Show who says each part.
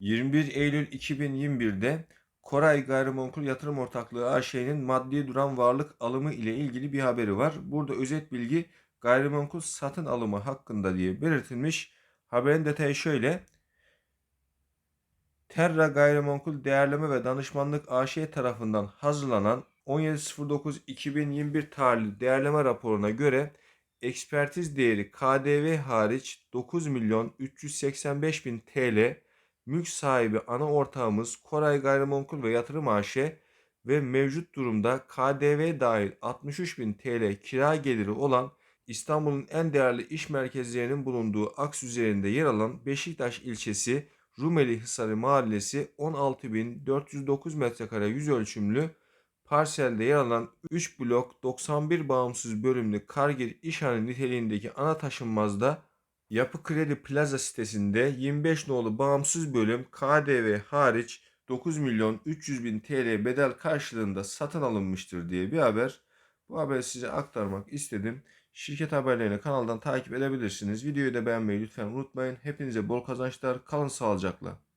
Speaker 1: 21 Eylül 2021'de Koray Gayrimenkul Yatırım Ortaklığı AŞ'nin maddi duran varlık alımı ile ilgili bir haberi var. Burada özet bilgi gayrimenkul satın alımı hakkında diye belirtilmiş. Haberin detayı şöyle. Terra Gayrimenkul Değerleme ve Danışmanlık AŞ tarafından hazırlanan 17.09.2021 tarihli değerleme raporuna göre ekspertiz değeri KDV hariç 9 milyon 385 bin TL mülk sahibi ana ortağımız Koray Gayrimenkul ve Yatırım AŞ ve mevcut durumda KDV dahil 63 bin TL kira geliri olan İstanbul'un en değerli iş merkezlerinin bulunduğu aks üzerinde yer alan Beşiktaş ilçesi Rumeli Hisarı Mahallesi 16.409 metrekare yüz ölçümlü parselde yer alan 3 blok 91 bağımsız bölümlü Kargil İşhane niteliğindeki ana taşınmazda Yapı Kredi Plaza sitesinde 25 nolu bağımsız bölüm KDV hariç 9 milyon 300 bin TL bedel karşılığında satın alınmıştır diye bir haber. Bu haberi size aktarmak istedim. Şirket haberlerini kanaldan takip edebilirsiniz. Videoyu da beğenmeyi lütfen unutmayın. Hepinize bol kazançlar. Kalın sağlıcakla.